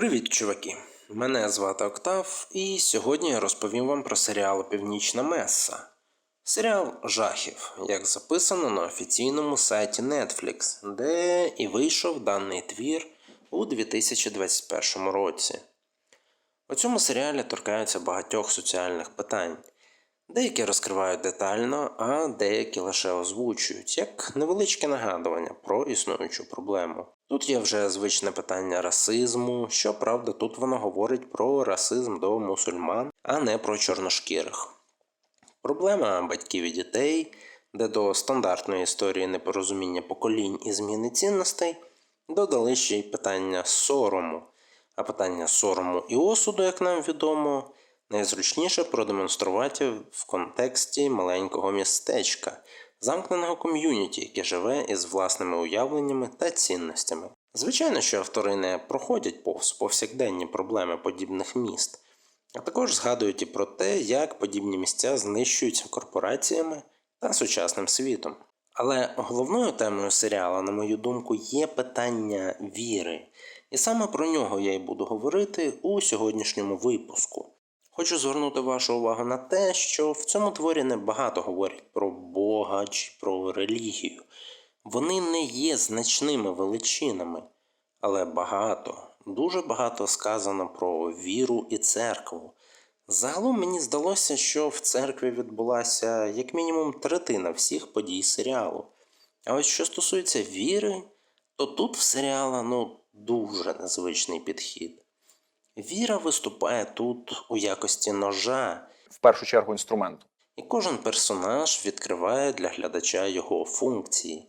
Привіт, чуваки! Мене звати Октав, і сьогодні я розповім вам про серіал Північна Меса. Серіал жахів, як записано на офіційному сайті Netflix, де і вийшов даний твір у 2021 році. У цьому серіалі торкаються багатьох соціальних питань. Деякі розкривають детально, а деякі лише озвучують, як невеличке нагадування про існуючу проблему. Тут є вже звичне питання расизму, щоправда, тут воно говорить про расизм до мусульман, а не про чорношкірих. Проблема батьків і дітей, де до стандартної історії непорозуміння поколінь і зміни цінностей додали ще й питання сорому. А питання сорому і осуду, як нам відомо, найзручніше продемонструвати в контексті маленького містечка, замкненого ком'юніті, яке живе із власними уявленнями та цінностями. Звичайно, що автори не проходять повз повсякденні проблеми подібних міст, а також згадують і про те, як подібні місця знищуються корпораціями та сучасним світом. Але головною темою серіалу, на мою думку, є питання віри, і саме про нього я й буду говорити у сьогоднішньому випуску. Хочу звернути вашу увагу на те, що в цьому творі не багато говорять про Бога чи про релігію. Вони не є значними величинами, але багато, дуже багато сказано про віру і церкву. Загалом мені здалося, що в церкві відбулася як мінімум третина всіх подій серіалу. А ось що стосується віри, то тут в серіала ну, дуже незвичний підхід. Віра виступає тут у якості ножа, в першу чергу інструменту. і кожен персонаж відкриває для глядача його функції.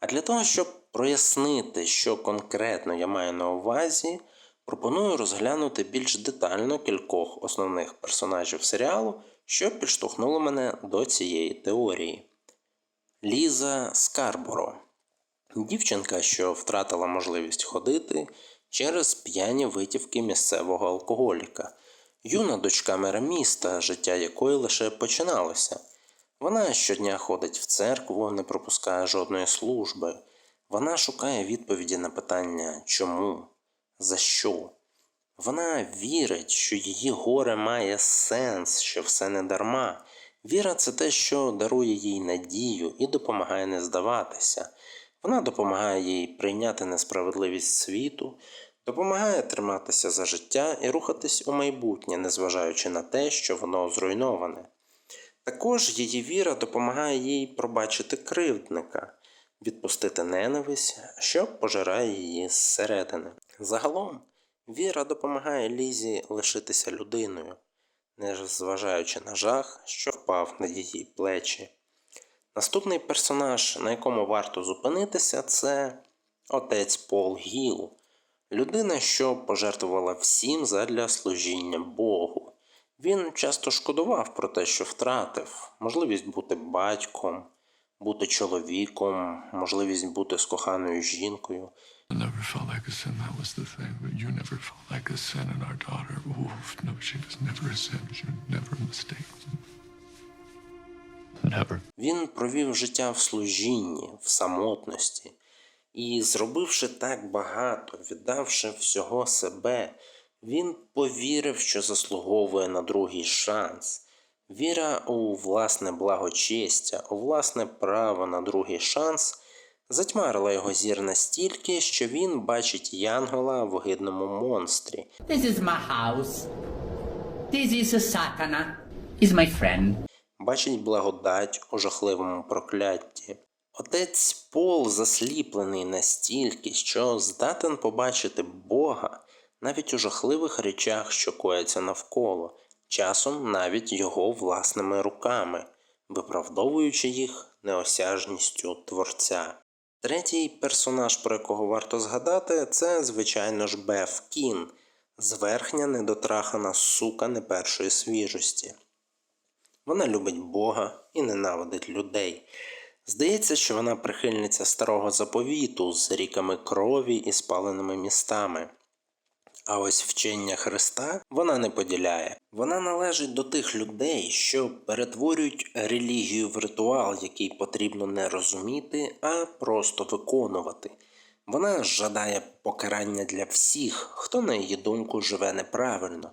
А для того, щоб прояснити, що конкретно я маю на увазі, пропоную розглянути більш детально кількох основних персонажів серіалу, що підштовхнуло мене до цієї теорії. Ліза Скарборо дівчинка, що втратила можливість ходити через п'яні витівки місцевого алкоголіка, юна дочка мера міста, життя якої лише починалося. Вона щодня ходить в церкву, не пропускає жодної служби. Вона шукає відповіді на питання чому, за що. Вона вірить, що її горе має сенс, що все не дарма. Віра це те, що дарує їй надію і допомагає не здаватися. Вона допомагає їй прийняти несправедливість світу, допомагає триматися за життя і рухатись у майбутнє, незважаючи на те, що воно зруйноване. Також її віра допомагає їй пробачити кривдника, відпустити ненависть, що пожирає її зсередини. Загалом, віра допомагає Лізі лишитися людиною, не зважаючи на жах, що впав на її плечі. Наступний персонаж, на якому варто зупинитися, це отець Пол Гіл, людина, що пожертвувала всім задля служіння Богу. Він часто шкодував про те, що втратив можливість бути батьком, бути чоловіком, можливість бути з коханою жінкою. Він провів життя в служінні, в самотності, і, зробивши так багато, віддавши всього себе, він повірив, що заслуговує на другий шанс. Віра у власне благочестя, у власне право на другий шанс затьмарила його зір настільки, що він бачить Янгола в огидному монстрі, This is my house. This is Satana. Is my friend. Бачить благодать у жахливому прокляття. Отець Пол засліплений настільки, що здатен побачити Бога навіть у жахливих речах, що кояться навколо, часом навіть його власними руками, виправдовуючи їх неосяжністю Творця. Третій персонаж, про якого варто згадати, це, звичайно ж, Беф Кін, зверхня недотрахана сука не першої свіжості. Вона любить Бога і ненавидить людей. Здається, що вона прихильниця старого заповіту з ріками крові і спаленими містами. А ось вчення Христа вона не поділяє. Вона належить до тих людей, що перетворюють релігію в ритуал, який потрібно не розуміти, а просто виконувати. Вона жадає покарання для всіх, хто, на її думку, живе неправильно.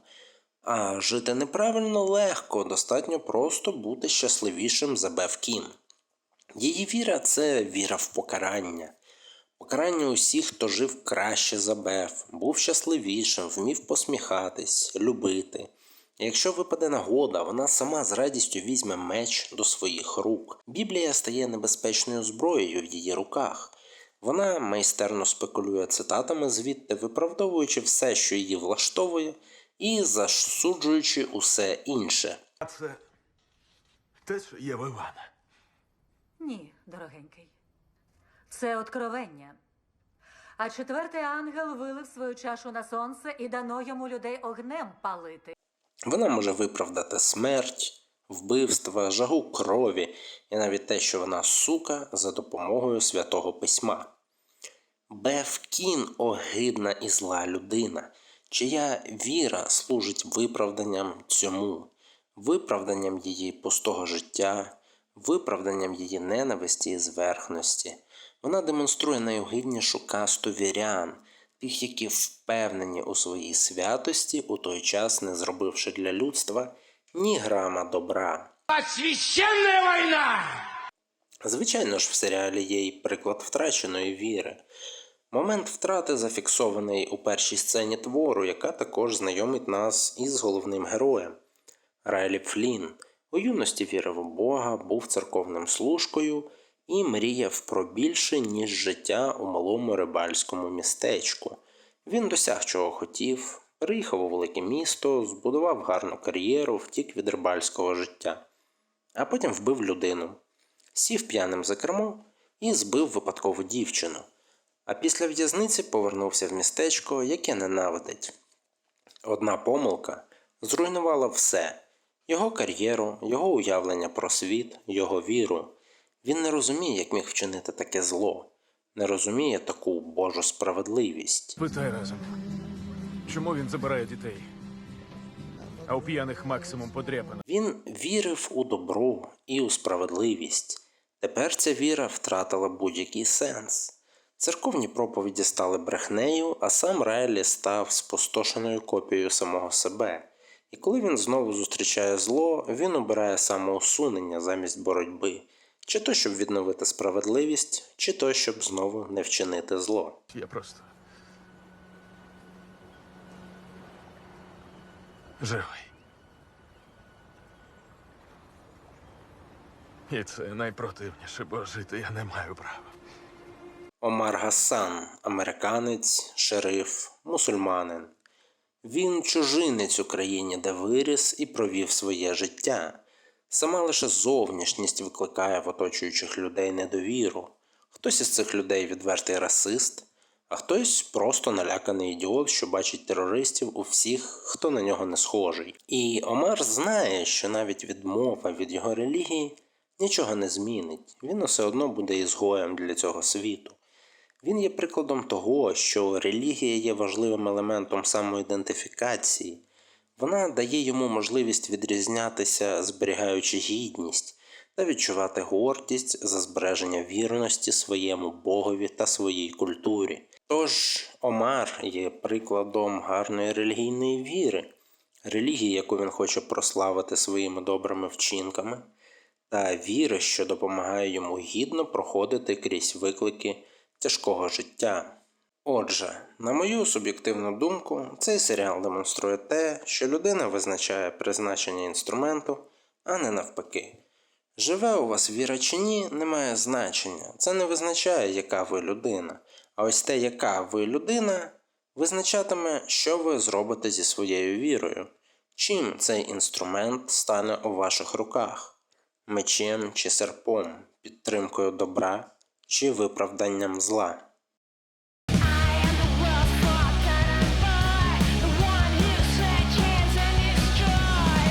А жити неправильно легко, достатньо просто бути щасливішим за Бев Кін. Її віра це віра в покарання. Покарання усіх, хто жив краще за Беф, був щасливішим, вмів посміхатись, любити. Якщо випаде нагода, вона сама з радістю візьме меч до своїх рук. Біблія стає небезпечною зброєю в її руках. Вона майстерно спекулює цитатами звідти, виправдовуючи все, що її влаштовує, і засуджуючи усе інше. А це те, що є в Івана. Ні, дорогенький. Це откровення. А четвертий ангел вилив свою чашу на сонце і дано йому людей огнем палити. Вона може виправдати смерть, вбивства, жагу крові і навіть те, що вона сука за допомогою святого письма. Беф Кін огидна і зла людина, чия віра служить виправданням цьому, виправданням її пустого життя, виправданням її ненависті і зверхності. Вона демонструє найогиднішу касту вірян, тих, які впевнені у своїй святості, у той час не зробивши для людства ні грама добра. Священная война! Звичайно ж, в серіалі є й приклад втраченої віри. Момент втрати зафіксований у першій сцені твору, яка також знайомить нас із головним героєм. Райлі Флін у юності вірив у Бога, був церковним служкою і мріяв про більше, ніж життя у малому рибальському містечку. Він досяг чого хотів, приїхав у велике місто, збудував гарну кар'єру, втік від рибальського життя, а потім вбив людину сів п'яним за кермо і збив випадкову дівчину. А після в'язниці повернувся в містечко, яке ненавидить. Одна помилка зруйнувала все його кар'єру, його уявлення про світ, його віру. Він не розуміє, як міг вчинити таке зло, не розуміє таку Божу справедливість. Питай разом. Чому він забирає дітей? А у п'яних максимум подряпина. Він вірив у добро і у справедливість. Тепер ця віра втратила будь-який сенс. Церковні проповіді стали брехнею, а сам Райлі став спустошеною копією самого себе. І коли він знову зустрічає зло, він обирає самоусунення замість боротьби, чи то щоб відновити справедливість, чи то щоб знову не вчинити зло. Я просто. Живий. І це найпротивніше, бо жити я не маю права. Омар Гасан, американець, шериф, мусульманин. Він чужинець Україні, де виріс і провів своє життя. Сама лише зовнішність викликає в оточуючих людей недовіру. Хтось із цих людей відвертий расист, а хтось просто наляканий ідіот, що бачить терористів у всіх, хто на нього не схожий. І Омар знає, що навіть відмова від його релігії нічого не змінить. Він усе одно буде ізгоєм для цього світу. Він є прикладом того, що релігія є важливим елементом самоідентифікації. Вона дає йому можливість відрізнятися, зберігаючи гідність та відчувати гордість за збереження вірності своєму Богові та своїй культурі. Тож Омар є прикладом гарної релігійної віри, релігії, яку він хоче прославити своїми добрими вчинками, та віри, що допомагає йому гідно проходити крізь виклики тяжкого життя. Отже, на мою суб'єктивну думку, цей серіал демонструє те, що людина визначає призначення інструменту, а не навпаки. Живе у вас віра чи ні, не має значення. Це не визначає, яка ви людина. А ось те, яка ви людина, визначатиме, що ви зробите зі своєю вірою. Чим цей інструмент стане у ваших руках мечем чи серпом, підтримкою добра чи виправданням зла.